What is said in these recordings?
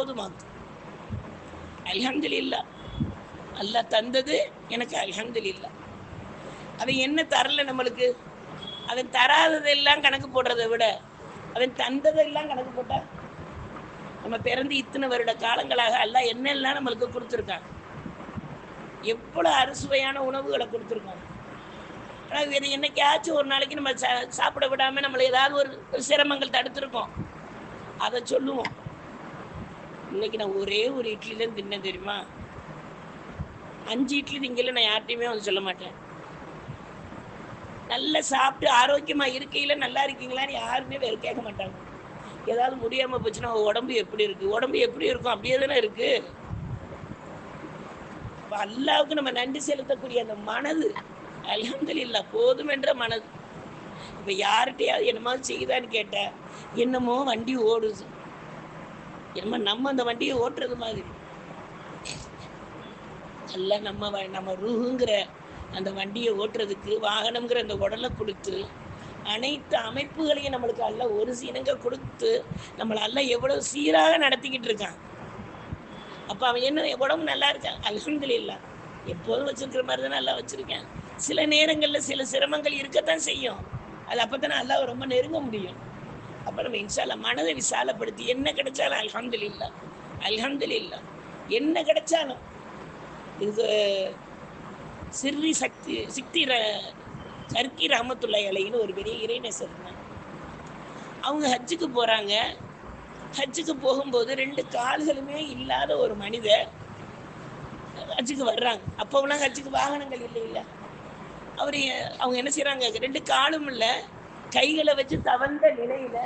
போதுமாக்கும் அல்ஹம்துலில்லா. அல்ல தந்தது எனக்கு அல்ஹம்துலில்லா. அவன் என்ன தரல நம்மளுக்கு? அவன் தராததெல்லாம் கணக்கு போடுறதை விட அவன் தந்ததெல்லாம் கணக்கு போட்டா நம்ம பிறந்து இத்தனை வருட காலங்களாக எல்லாம் என்னெல்லாம் நம்மளுக்கு கொடுத்துருக்கான்? எவ்வளோ அறுசுவையான உணவுகளை கொடுத்துருக்காங்க ஆனால் இது என்னைக்காச்சும் ஒரு நாளைக்கு நம்ம சா சாப்பிட விடாமல் நம்மளை ஏதாவது ஒரு ஒரு சிரமங்கள் தடுத்துருக்கோம். அதை சொல்லுவோம். இன்னைக்கு நான் ஒரே ஒரு இட்லி தான் தின்னேன் தெரியுமா? அஞ்சு இட்லி திங்கல நான் யார்ட்டையுமே வந்து சொல்ல மாட்டேன். நல்லா சாப்பிட்டு ஆரோக்கியமா இருக்கையில நல்லா இருக்கீங்களான்னு யாருமே வேறு கேட்க மாட்டாங்க. ஏதாவது முடியாம போச்சுன்னா உடம்பு எப்படி இருக்கு? உடம்பு எப்படி இருக்கும்? அப்படியே தானே இருக்கு. அப்ப அல்லாவுக்கு நம்ம நன்றி செலுத்தக்கூடிய அந்த மனது அல்ஹம்துலில்லாஹ் போதும் போதுமென்ற மனது. இப்ப யார்கிட்டயாவது என்னமோ செய்யுதான்னு கேட்டேன் என்னமோ வண்டி ஓடுது. என்னமோ நம்ம அந்த வண்டியை ஓட்டுறது மாதிரி. அல்ல நம்ம வ- நம்ம ரூஹுங்கிற அந்த வண்டியை ஓட்டுறதுக்கு வாகனம்ங்கிற அந்த உடலை கொடுத்து அனைத்து அமைப்புகளையும் நம்மளுக்கு அல்ல ஒரு சீனங்க கொடுத்து நம்மளை அல்ல எவ்வளவு சீராக நடத்திக்கிட்டு இருக்கான். அப்போ அவன் என்ன உடம்பு நல்லா இருக்கான் இல்லா எப்போதும் வச்சிருக்கிற மாதிரி தான் நல்லா வச்சிருக்கேன். சில நேரங்களில் சில சிரமங்கள் இருக்கத்தான் செய்யும். அது அப்போ தானே அல்லாஹ் ரொம்ப நெருங்க முடியும். அப்புறம் நம்ம மனதை விசாலப்படுத்தி என்ன கிடைச்சாலும் அல்ஹம்துலில்லாஹ் அல்ஹம்துலில்லாஹ் என்ன கிடைச்சாலும் இது சிறி சக்தி சிக்தி ர- சர்க்கி ரஹமத்துல்லா அலைன்னு ஒரு பெரிய இறைநேசர் இருந்தாங்க அவங்க ஹஜ்ஜுக்கு போறாங்க. ஹஜ்ஜுக்கு போகும்போது ரெண்டு கால்களுமே இல்லாத ஒரு மனிதர் ஹஜ்ஜுக்கு வர்றாங்க. அப்போவெல்லாம் ஹஜ்ஜுக்கு வாகனங்கள் இல்லை இல்லை அவர் அவங்க என்ன செய்கிறாங்க ரெண்டு காலும் இல்லை. கைகளை வச்சு தவந்த நிலையில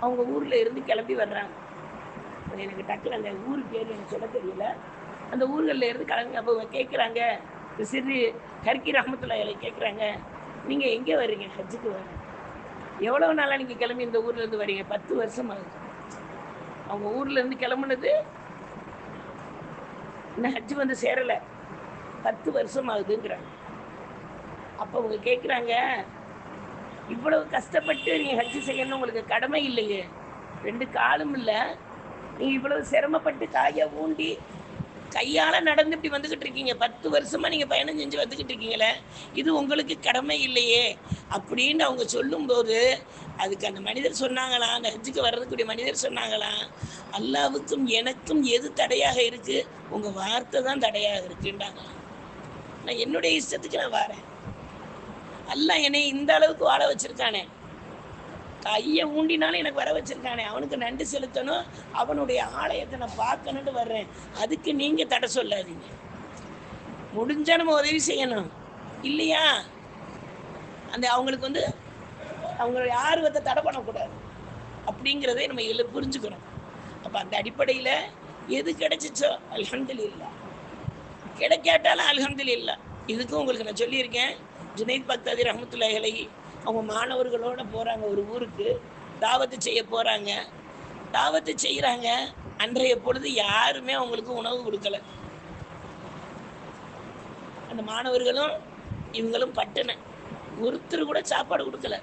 அவங்க ஊர்ல இருந்து கிளம்பி வர்றாங்க. அது எனக்கு டக்குனு அந்த ஊர் பேர் எனக்கு சொல்ல தெரியல. அந்த ஊர்களில் இருந்து கிளம்பி அப்போ அவங்க கேட்குறாங்க சிறு ஹர்கி ரஹமத்துல்லா இலை கேட்குறாங்க நீங்கள் எங்கே வர்றீங்க? ஹஜ்ஜுக்கு வர எவ்வளோ நாளாக நீங்கள் கிளம்பி இந்த ஊர்ல இருந்து வரீங்க? பத்து வருஷம் ஆகுது. அவங்க ஊர்ல இருந்து கிளம்புனது இன்னும் ஹஜ்ஜு வந்து சேரலை. பத்து வருஷம் ஆகுதுங்கிறாங்க. அப்போ அவங்க கேட்குறாங்க இவ்வளவு கஷ்டப்பட்டு நீங்கள் ஹஜ்ஜு செய்யணும் உங்களுக்கு கடமை இல்லையே. ரெண்டு காலும் இல்லை. நீங்க இவ்வளவு சிரமப்பட்டு காயை ஊண்டி கையால் நடந்து இப்படி வந்துக்கிட்டு இருக்கீங்க. பத்து வருஷமாக நீங்கள் பயணம் செஞ்சு வந்துக்கிட்டு இருக்கீங்களே. இது உங்களுக்கு கடமை இல்லையே. அப்படின்னு அவங்க சொல்லும்போது அதுக்கு அந்த மனிதர் சொன்னாங்களாம். அந்த ஹஜ்ஜுக்கு வர்றதுக்குரிய மனிதர் சொன்னாங்களாம். அல்லாவுக்கும் எனக்கும் எது தடையாக இருக்கு? உங்கள் வார்த்தை தான் தடையாக இருக்குன்றாங்களாம். நான் என்னுடைய இஷ்டத்துக்கு நான் வரேன். அல்லாஹ் என்னை இந்த அளவுக்கு வாழ வச்சிருக்கானே. கையை ஊண்டினாலும் எனக்கு வர வச்சிருக்கானே. அவனுக்கு நன்றி செலுத்தணும். அவனுடைய ஆலயத்தை நான் பார்க்கணுன்ட்டு வர்றேன். அதுக்கு நீங்கள் தடை சொல்லாதீங்க. முடிஞ்சா நம்ம உதவி செய்யணும். இல்லையா? அந்த அவங்களுக்கு வந்து அவங்களுடைய ஆர்வத்தை தடை பண்ணக்கூடாது. அப்படிங்கிறதே நம்ம இதில் புரிஞ்சுக்கணும். அப்போ அந்த அடிப்படையில் எது கிடைச்சிச்சோ அல்ஹம்துலில்லாஹ் கிடைக்காட்டாலும் அல்ஹம்துலில்லாஹ் இதுக்கும் உங்களுக்கு நான் சொல்லியிருக்கேன். ஜுனைத் பக்தாதி ரஹமத்துல்லாஹலை அவங்க மாணவர்களோட போகிறாங்க ஒரு ஊருக்கு. தாவத்து செய்ய போகிறாங்க தாவத்து செய்கிறாங்க அன்றைய பொழுது யாருமே அவங்களுக்கு உணவு கொடுக்கல. அந்த மாணவர்களும் இவங்களும் பட்டின. ஒருத்தர் கூட சாப்பாடு கொடுக்கல.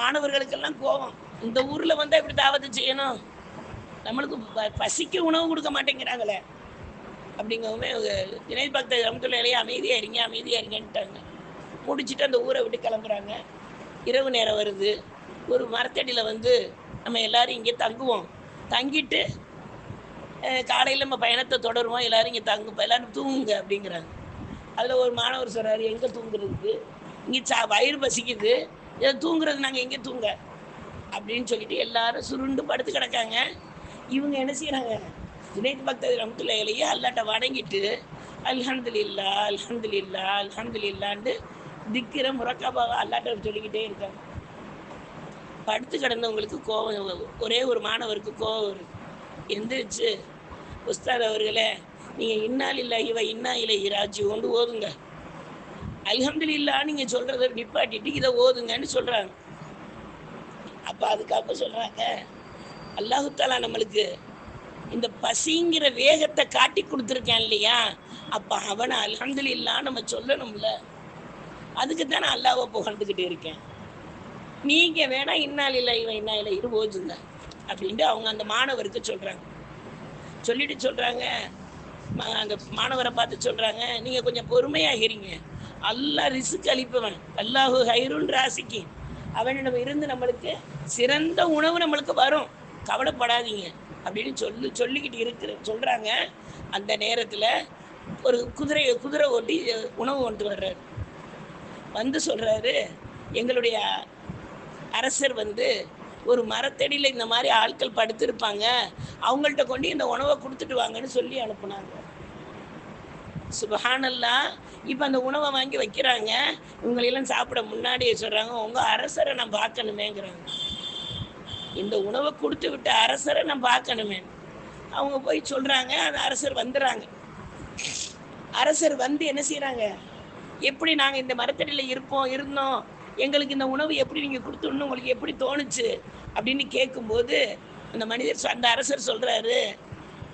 மாணவர்களுக்கெல்லாம் கோபம். இந்த ஊரில் வந்தால் இப்படி தாவத்து செய்யணும். நம்மளுக்கு பசிக்கு உணவு கொடுக்க மாட்டேங்கிறாங்களே. அப்படிங்கவுமே தினேஷ் பக்த ரமத்துலையிலேயே அமைதியாக இருங்க அமைதியாக இருங்கன்ட்டாங்க. முடிச்சுட்டு அந்த ஊரை விட்டு கிளம்புறாங்க. இரவு நேரம் வருது. ஒரு மரத்தடியில் வந்து நம்ம எல்லோரும் இங்கே தங்குவோம். தங்கிட்டு காலையில் நம்ம பயணத்தை தொடருவோம். எல்லோரும் இங்கே தங்கு எல்லாரும் தூங்குங்க அப்படிங்கிறாங்க. அதில் ஒரு மாணவர் சொல்கிறார் எங்கே தூங்குறதுக்கு? இங்கே சா வயிறு பசிக்குது. இதை தூங்குறது நாங்கள் எங்கே தூங்க? அப்படின்னு சொல்லிட்டு எல்லாரும் சுருண்டு படுத்து கிடக்காங்க. இவங்க என்ன செய்கிறாங்க ஜுனைத் பக்தர் ரமத்துலையிலேயே அல்லாட்ட வணங்கிட்டு அல்ஹம்துலில்லா அல்ஹம்துலில்லா இல்லான்ட்டு திக்கிற முறக்காபாவை அல்லாட்ட சொல்லிக்கிட்டே இருக்காங்க. படுத்து கிடந்தவங்களுக்கு கோவம் ஒரே ஒரு மாணவருக்கு கோவம் வருது. எந்திரிச்சு உஸ்தாத் அவர்களே நீங்கள் இன்னால் இல்லை இவ இன்னா இல்லை இராஜி கொண்டு ஓதுங்க. அல்ஹம்துலில்லா நீங்கள் சொல்கிறத நிப்பாட்டிட்டு இதை ஓதுங்கன்னு சொல்கிறாங்க அப்போ அதுக்கப்புறம் சொல்கிறாங்க அல்லாஹு தாலா நம்மளுக்கு இந்த பசிங்கிற வேகத்தை காட்டி கொடுத்துருக்கேன் இல்லையா? அப்போ அவனை அல்ஹம்துலில்லா நம்ம சொல்லணும்ல. அதுக்கு தான் நான் அல்லாவை புகழ்ந்துக்கிட்டு இருக்கேன். நீங்கள் வேணா இன்னால் இல்லை இவன் இன்னா இல்லை இரு ஓதுங்க அப்படின்ட்டு அவங்க அந்த மாணவருக்கு சொல்றாங்க. சொல்லிட்டு சொல்றாங்க. அந்த மாணவரை பார்த்து சொல்றாங்க. நீங்க கொஞ்சம் பொறுமையாகிறீங்க. அல்லா ரிசுக்கு அளிப்பவன். அல்லாஹு ஹைருன் ராசிக்கு அவனிடம் இருந்து நம்மளுக்கு சிறந்த உணவு நம்மளுக்கு வரும். கவலைப்படாதீங்க. அப்படின்னு சொல்லி சொல்லிக்கிட்டு இருக்கிற சொல்கிறாங்க அந்த நேரத்தில் ஒரு குதிரையை குதிரை ஓட்டி உணவு கொண்டு வர்றாரு. வந்து சொல்கிறாரு எங்களுடைய அரசர் வந்து ஒரு மரத்தடியில் இந்த மாதிரி ஆட்கள் படுத்திருப்பாங்க. அவங்கள்ட்ட கொண்டு இந்த உணவை கொடுத்துட்டு வாங்கன்னு சொல்லி அனுப்புனாங்க. சுபஹானல்லா இப்போ அந்த உணவை வாங்கி வைக்கிறாங்க. இவங்களெல்லாம் சாப்பிட முன்னாடியே சொல்கிறாங்க உங்கள் அரசரை நான் பார்க்கணுமேங்கிறாங்க. இந்த உணவை கொடுத்து விட்ட அரசரை நான் பார்க்கணுமே. அவங்க போய் சொல்கிறாங்க அந்த அரசர் வந்துடுறாங்க அரசர் வந்து என்ன செய்கிறாங்க எப்படி நாங்கள் இந்த மரத்தடியில் இருப்போம் இருந்தோம் எங்களுக்கு இந்த உணவு எப்படி நீங்கள் கொடுத்துடணும் உங்களுக்கு எப்படி தோணுச்சு? அப்படின்னு கேட்கும்போது அந்த மனிதர் சொ- அந்த அரசர் சொல்கிறாரு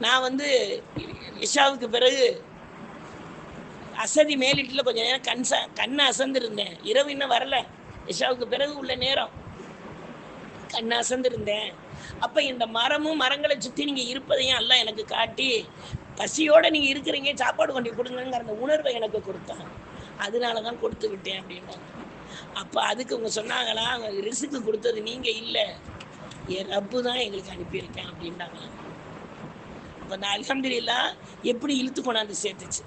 நான் வந்து இஷாவுக்கு பிறகு அசதி மேலிட்டில் கொஞ்சம் நேரம் கண் கண்ணை அசந்திருந்தேன். இரவு இன்னும் வரல. இஷாவுக்கு பிறகு உள்ள நேரம். கண் அசந்திருந்தேன். அப்போ இந்த மரமும் மரங்களை சுற்றி நீங்கள் இருப்பதையும் எல்லாம் எனக்கு காட்டி பசியோட நீங்கள் இருக்கிறீங்க சாப்பாடு கொண்டு கொடுங்கிற அந்த உணர்வை எனக்கு கொடுத்தாங்க அதனால தான் கொடுத்து விட்டேன் அப்படின்னாங்க அப்போ அதுக்கு அவங்க சொன்னாங்களா ரிசுக்கு கொடுத்தது நீங்கள் இல்லை. என் ரப்பு தான் எங்களுக்கு அனுப்பியிருக்கேன் அப்படின்னாங்க. அப்போ அந்த அல்ஹம்துலில்லாஹ் எப்படி இழுத்து கொண்டாந்து சேர்த்துச்சு?